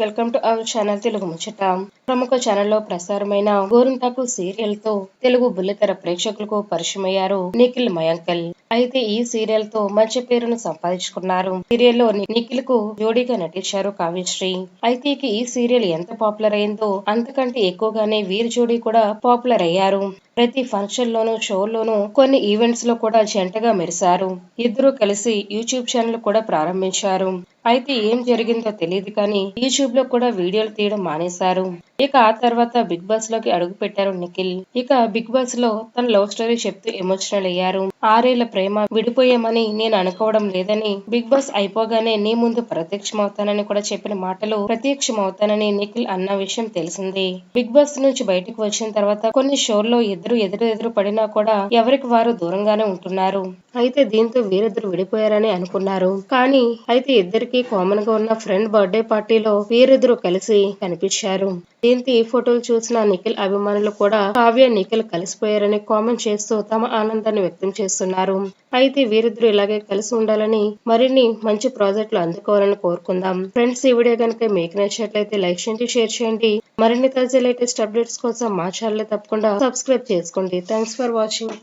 Welcome to our channel Telugu Muchata ప్రముఖ ఛానల్లో ప్రసారమైన గోరింటాకు సీరియల్తో తెలుగు బుల్లితెర ప్రేక్షకులకు పరిచయమయ్యారు నిఖిల్ మయాంకల్. అయితే ఈ సీరియల్తో మంచి పేరును సంపాదించుకున్నారు. సీరియల్లో నిఖిల్కు జోడీగా నటించారు కావ్యశ్రీ. అయితే ఇక ఈ సీరియల్ ఎంత పాపులర్ అయిందో అంతకంటే ఎక్కువగానే వీరి జోడీ కూడా పాపులర్ అయ్యారు. ప్రతి ఫంక్షన్ లోను షోలోను కొన్ని ఈవెంట్స్లో కూడా జంటగా మెరిశారు. ఇద్దరు కలిసి యూట్యూబ్ ఛానల్ కూడా ప్రారంభించారు. అయితే ఏం జరిగిందో తెలియదు కానీ యూట్యూబ్లో కూడా వీడియోలు తీయడం మానేశారు. ఇక ఆ తర్వాత బిగ్ బాస్లోకి అడుగు పెట్టారు నిఖిల్. ఇక బిగ్ బాస్లో తన లవ్ స్టోరీ చెప్తూ ఎమోషనల్ అయ్యారు. ఆరేళ్ళ ప్రేమ విడిపోయామని నేను అనుకోవడం లేదని బిగ్ బాస్ అయిపోగానే నీ ముందు ప్రత్యక్షమవుతానని కూడా చెప్పిన మాటలు ప్రత్యక్షమవుతానని నిఖిల్ అన్న విషయం తెలిసింది. బిగ్ బాస్ నుంచి బయటకు వచ్చిన తర్వాత కొన్ని షోల్లో ఇద్దరు ఎదురు ఎదురు పడినా కూడా ఎవరికి వారు దూరంగానే ఉంటున్నారు. అయితే దీంతో వీరిద్దరు విడిపోయారని అనుకున్నారు. కానీ అయితే ఇద్దరికి కామన్గా ఉన్న ఫ్రెండ్ బర్త్డే పార్టీలో వీరిద్దరు కలిసి కనిపించారు. దీంతో ఈ ఫోటోలు చూసిన నిఖిల్ అభిమానులు కూడా కావ్య నిఖిల్ కలిసిపోయారని కామెంట్ చేస్తూ తమ ఆనందాన్ని వ్యక్తం చేస్తున్నారు. అయితే వీరిద్దరూ ఇలాగే కలిసి ఉండాలని మరిన్ని మంచి ప్రాజెక్టులు అందుకోవాలని కోరుకుందాం. ఫ్రెండ్స్ ఈ వీడియో కనుక మీకు నచ్చినట్లయితే లైక్ చేయండి షేర్ చేయండి. మరిన్ని తాజా లేటెస్ట్ అప్డేట్స్ కోసం మా ఛానల్ తప్పకుండా సబ్స్క్రైబ్ చేసుకోండి. Thanks for watching.